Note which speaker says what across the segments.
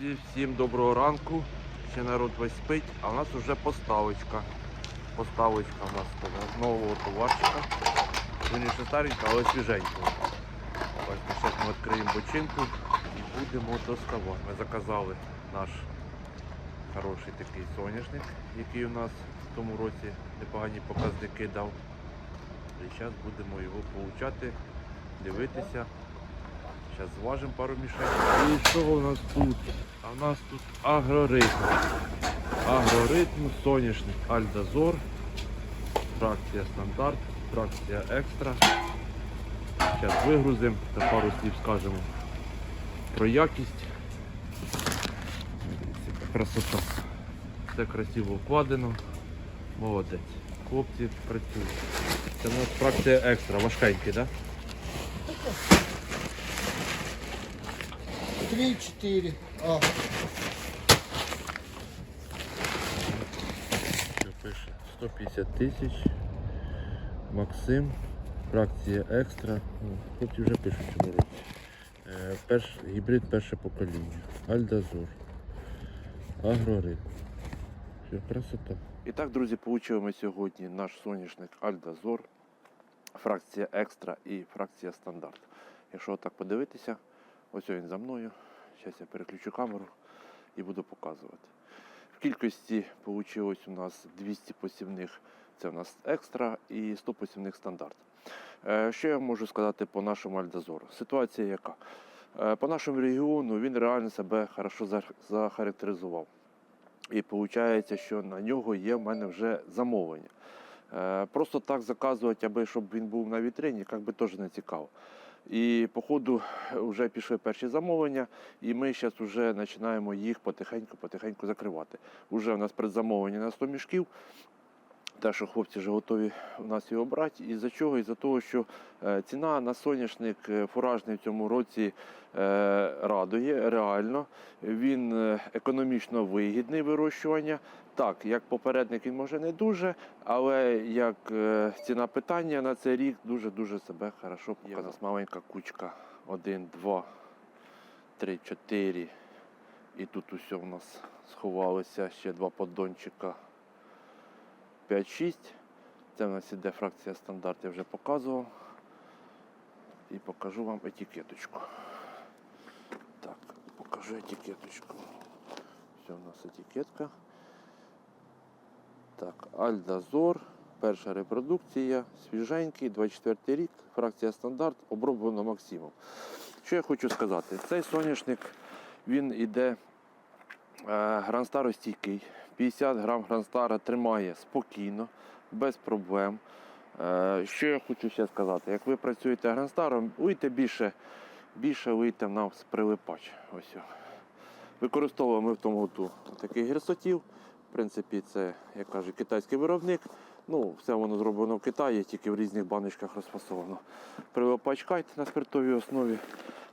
Speaker 1: Друзі, всім доброго ранку. Ще народ весь спить, а в нас вже поставочка. Поставочка у нас того нового товарчика. Він ще старенька, але свіженького. Бачите, зараз ми відкриємо бочинку і будемо доставати. Ми заказали наш хороший такий соняшник, який у нас в тому році непогані показники дав. І зараз будемо його получати, дивитися. Зараз зважимо пару мішень. І що у нас тут? А в нас тут агроритм. Агроритм, соняшник Альдазор, фракція стандарт, фракція екстра. Зараз вигрузимо та пару слів скажемо про якість. Красота. Все красиво вкладено. Молодець. Хлопці працюють. Це у нас фракція екстра, важкенький, так? Да?
Speaker 2: Три, четыре. А,
Speaker 1: Що пише 150 тисяч. Максим. Фракція екстра. Хлопці вже пишуть цьому році. Е, перш, гібрид перше покоління. Альдазор. Агроритм. Все, красота. І так, друзі, получили ми сьогодні наш соняшник Альдазор. Фракція екстра і фракція стандарт. Якщо так подивитися, ось він за мною. Зараз я переключу камеру і буду показувати. В кількості вийшло у нас 200 посівних, це у нас екстра і 100 посівних стандарт. Е, Що я можу сказати по нашому Альдазору? Ситуація яка? Е, По нашому регіону він реально себе хорошо захарактеризував. І виходить, що на нього є в мене вже замовлення. Е, Просто так заказувати, аби щоб він був на вітрині, як би теж не цікаво. І по ходу вже пішли перші замовлення, і ми зараз вже починаємо їх потихеньку-потихеньку закривати. Уже у нас предзамовлення на 100 мішків. Те, що хлопці вже готові у нас його брати. І за чого? І за того, що е, ціна на соняшник е, фуражний в цьому році е, радує реально. Він економічно вигідний вирощування. Так, як попередник він може не дуже, але як ціна питання на цей рік дуже-дуже себе хорошо показав. Маленька кучка. Один, два, три, чотири. І тут усе у нас сховалося ще два поддончика. 5-6. Це в нас іде фракція стандарт, я вже показував. І покажу вам етикеточку. Так, покажу етикеточку. Все, у нас етикетка. Так, Альдазор, перша репродукція, свіженький, 24 рік, фракція стандарт, оброблено максимум. Що я хочу сказати? Цей соняшник, він іде е, гранстаростійкий. 50 грам гранстара тримає спокійно, без проблем. Е, що я хочу ще сказати? Як ви працюєте гранстаром, уйте більше, більше уйте в нас прилипач. Ось. Використовуємо в тому готу такий герсотів. В принципі, це, як кажуть, китайський виробник. Ну, все воно зроблено в Китаї, тільки в різних баночках розфасовано. Прилипач кайт на спиртовій основі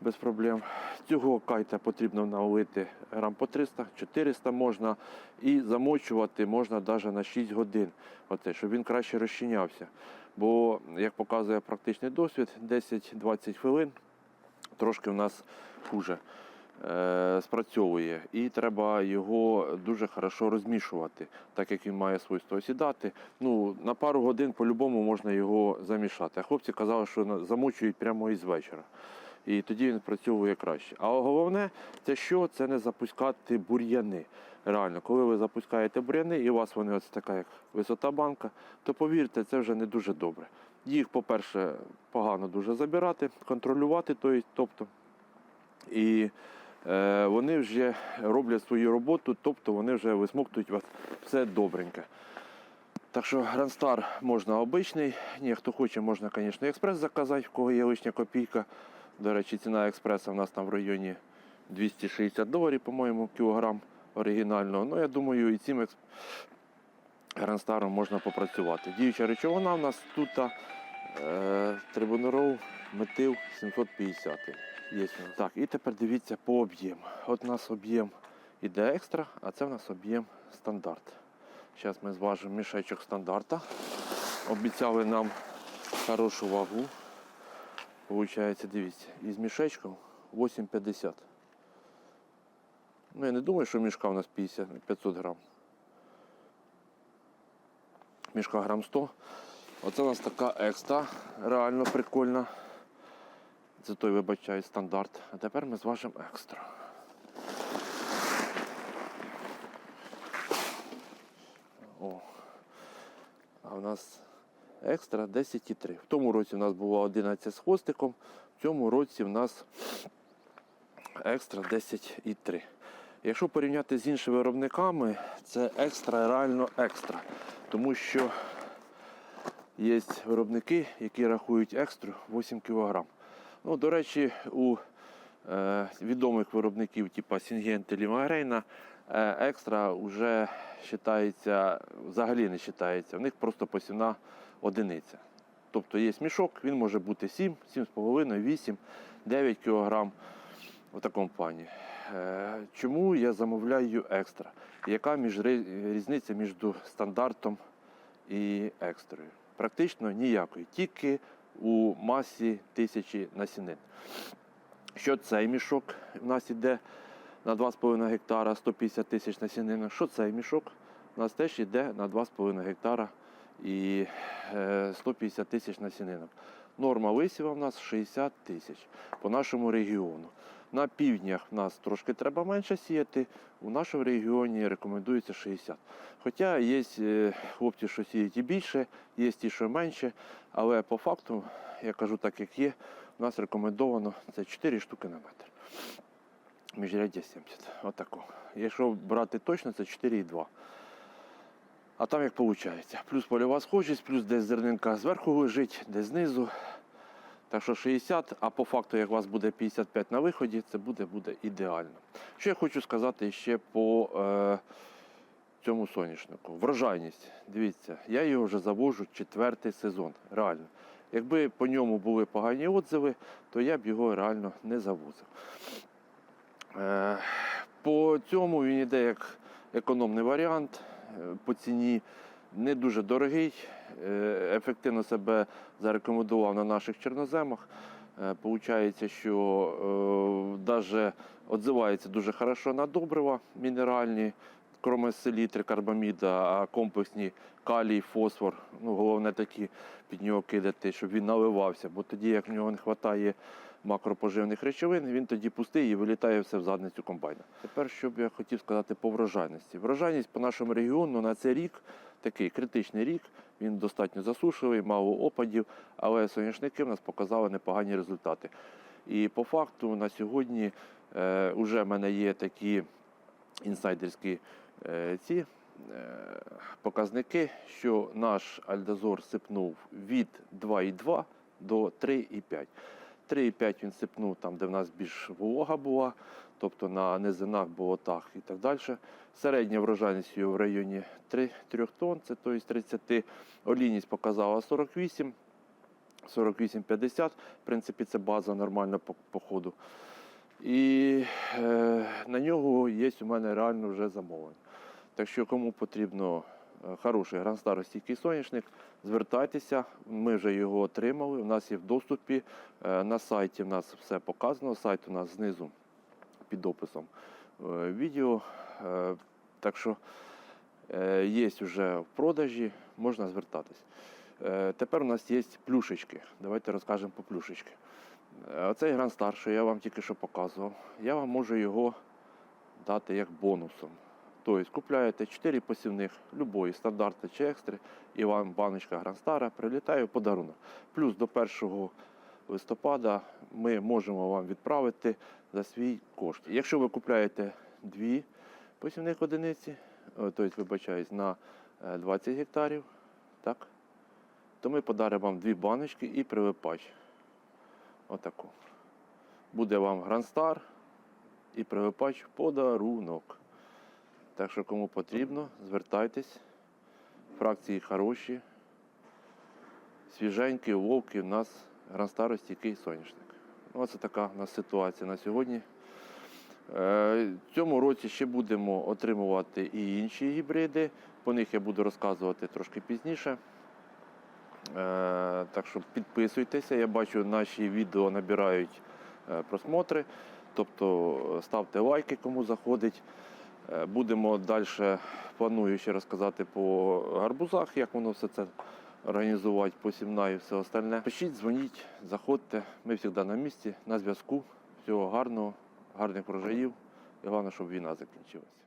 Speaker 1: без проблем. Цього кайта потрібно налити грам по 300, 400 можна і замочувати можна навіть на 6 годин, Оце, щоб він краще розчинявся. Бо, як показує практичний досвід, 10-20 хвилин трошки в нас хуже спрацьовує. І треба його дуже хорошо розмішувати, так як він має свойство осідати. Ну, на пару годин по-любому можна його замішати. А хлопці казали, що замочують прямо із вечора. І тоді він працьовує краще. А головне, це що? Це не запускати бур'яни. Реально, коли ви запускаєте бур'яни і у вас вони ось така як висота банка, то повірте, це вже не дуже добре. Їх, по-перше, погано дуже забирати, контролювати, тобто. І е, вони вже роблять свою роботу, тобто вони вже висмоктують вас все добреньке. Так що Грандстар можна обичний. Ні, хто хоче, можна, звісно, експрес заказати, в кого є лишня копійка. До речі, ціна експреса у нас там в районі 260 доларів, по-моєму, кілограм оригінального. Ну, я думаю, і цим. Грандстаром можна попрацювати. Діюча речовина у нас тут е, трибунерол метил 750. Є. Так, і тепер дивіться по об'єму. От у нас об'єм іде екстра, а це в нас об'єм стандарт. Зараз ми зважимо мішечок стандарта. Обіцяли нам хорошу вагу. Получається, дивіться, із мішечком 8,50. Ну, я не думаю, що мішка у нас 50, 500 грам. Мішка грам 100. Оце у нас така екстра, реально прикольна. Це той, вибачаю, стандарт. А тепер ми зважимо екстра. О. А в нас екстра 10,3. В тому році в нас було 11 з хвостиком, в цьому році в нас екстра 10,3. Якщо порівняти з іншими виробниками, це екстра реально екстра. Тому що є виробники, які рахують екстру 8 кг. Ну, до речі, у е, відомих виробників, типу Сінгента Лімагрейна, е, екстра вже вважається, взагалі не вважається. В них просто посівна одиниця. Тобто є мішок, він може бути 7, 7,5, 8, 9 кг в такому плані. Е, Чому я замовляю екстра? Яка між, різниця між стандартом і екстрою? Практично ніякої, тільки у масі тисячі насінин. Що цей мішок у нас іде на 2,5 гектара 150 тисяч насінин. Що цей мішок у нас теж йде на 2,5 гектара і е, 150 тисяч насінинок. Норма висіва в нас 60 тисяч по нашому регіону. На півднях в нас трошки треба менше сіяти, у нашому регіоні рекомендується 60. Хоча є е, хлопці, що сіють і більше, є ті, що менше, але по факту, я кажу так, як є, у нас рекомендовано це 4 штуки на метр. Міжряддя 70. Отако. Якщо брати точно, це 4,2. А там як виходить. Плюс польова схожість, плюс десь зернинка зверху лежить, десь знизу. Так що 60, а по факту, як у вас буде 55 на виході, це буде, буде ідеально. Що я хочу сказати ще по е, цьому соняшнику. Врожайність. Дивіться, я його вже завожу четвертий сезон. Реально. Якби по ньому були погані отзиви, то я б його реально не завозив. Е, по цьому він йде як економний варіант по ціні. Не дуже дорогий, е, ефективно себе зарекомендував на наших чорноземах. Е, Получається, що навіть відзивається дуже хорошо на добрива мінеральні, кроме селітри, карбаміда, а комплексні калій, фосфор. Ну, головне такі під нього кидати, щоб він наливався, бо тоді, як в нього не вистачає макропоживних речовин, він тоді пустий і вилітає все в задницю комбайна. Тепер, що б я хотів сказати по врожайності. Врожайність по нашому регіону на цей рік такий критичний рік. Він достатньо засушливий, мало опадів, але соняшники в нас показали непогані результати. І по факту на сьогодні е, вже в мене є такі інсайдерські е, ці е, показники, що наш Альдазор сипнув від 2,2 до 3,5. 3,5 він сипнув там, де в нас більш волога була, тобто на низинах, болотах і так далі. Середня врожайність його в районі 3, 3 тонн, це тобто 30. Олійність показала 48, 48-50. В принципі, це база нормальна по, по ходу. І е, на нього є у мене реально вже замовлення. Так що кому потрібно хороший гранстаростійкий соняшник, звертайтеся, ми вже його отримали. У нас є в доступі. е, На сайті в нас все показано. Сайт у нас знизу під описом е, відео. Е, Так що е, є вже в продажі, можна звертатись. Е, Тепер у нас є плюшечки. Давайте розкажемо по плюшечки. Е, Оцей гранстар, що я вам тільки що показував, я вам можу його дати як бонусом. Тобто купляєте 4 посівних, любої стандарти чи екстри, і вам баночка гранстара прилітає в подарунок. Плюс до 1 листопада ми можемо вам відправити за свій кошт. Якщо ви купляєте дві посівних одиниці, е, тобто, вибачаюсь, на е, 20 гектарів, так, то ми подаримо вам дві баночки і прилипач. Отаку. Буде вам гранстар і прилипач подарунок. Так що кому потрібно, звертайтесь. Фракції хороші, свіженькі, вовки, у нас гранстар стійкий соняшник. Ну, Оце така у нас ситуація на сьогодні. Е, В цьому році ще будемо отримувати і інші гібриди. По них я буду розказувати трошки пізніше. Е, Так що підписуйтеся. Я бачу, наші відео набирають е, просмотри. Тобто е, ставте лайки, кому заходить. Е, Будемо далі, планую ще розказати по гарбузах, як воно все це організувати, по сімна і все остальне. Пишіть, дзвоніть, заходьте. Ми завжди на місці, на зв'язку. Всього гарного, гарних врожаїв. І головне, щоб війна закінчилася.